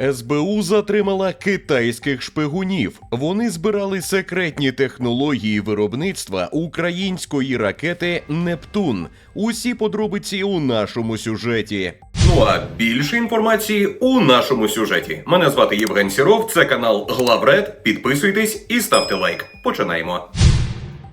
СБУ затримала китайських шпигунів. Вони збирали секретні технології виробництва української ракети Нептун. Усі подробиці у нашому сюжеті. Ну а більше інформації у нашому сюжеті. Мене звати Євген Сіров, це канал Главред. Підписуйтесь і ставте лайк. Починаємо.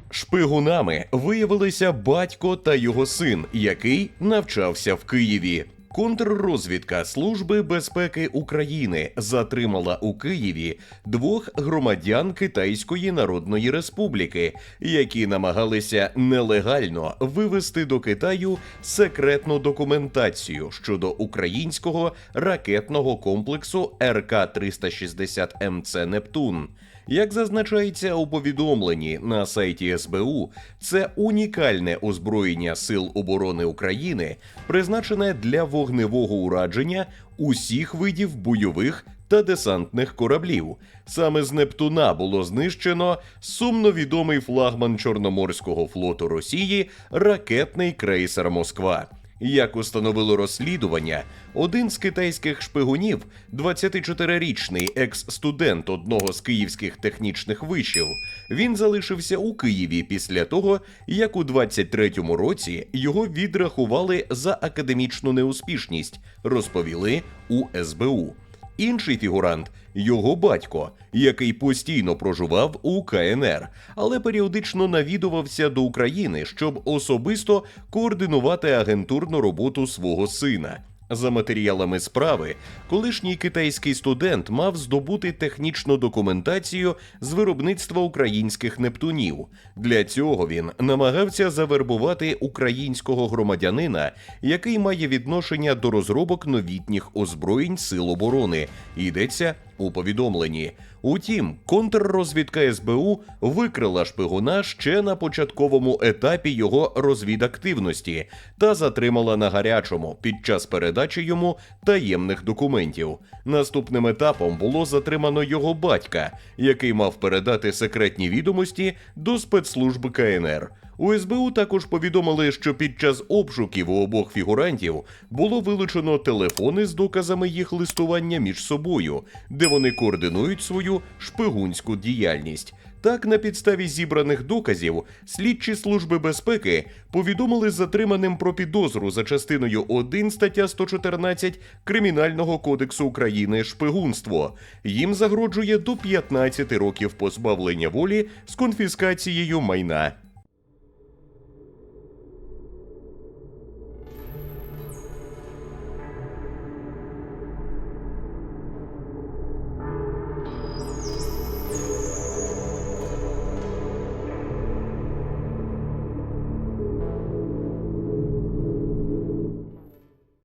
Шпигунами виявилися батько та його син, який навчався в Києві. Контррозвідка Служби безпеки України затримала у Києві двох громадян Китайської Народної Республіки, які намагалися нелегально вивести до Китаю секретну документацію щодо українського ракетного комплексу РК 360 МЦ Нептун. Як зазначається у повідомленні на сайті СБУ, це унікальне озброєння Сил оборони України, призначене для вогневого ураження усіх видів бойових та десантних кораблів. Саме з Нептуна було знищено сумновідомий флагман Чорноморського флоту Росії ракетний крейсер Москва. Як установило розслідування, один з китайських шпигунів, 24-річний екс-студент одного з київських технічних вишів, він залишився у Києві після того, як у 23-му році його відрахували за академічну неуспішність, розповіли у СБУ. Інший фігурант його батько, який постійно проживав у КНР, але періодично навідувався до України, щоб особисто координувати агентурну роботу свого сина. За матеріалами справи, колишній китайський студент мав здобути технічну документацію з виробництва українських нептунів. Для цього він намагався завербувати українського громадянина, який має відношення до розробок новітніх озброєнь Сил оборони. Йдеться у повідомленні. Утім, контррозвідка СБУ викрила шпигуна ще на початковому етапі його розвідактивності та затримала на гарячому під час передачі йому таємних документів. Наступним етапом було затримано його батька, який мав передати секретні відомості до спецслужб КНР. У СБУ також повідомили, що під час обшуків у обох фігурантів було вилучено телефони з доказами їх листування між собою, де вони координують свою шпигунську діяльність. Так, на підставі зібраних доказів, слідчі служби безпеки повідомили затриманим про підозру за частиною 1 стаття 114 Кримінального кодексу України шпигунство. Їм загрожує до 15 років позбавлення волі з конфіскацією майна.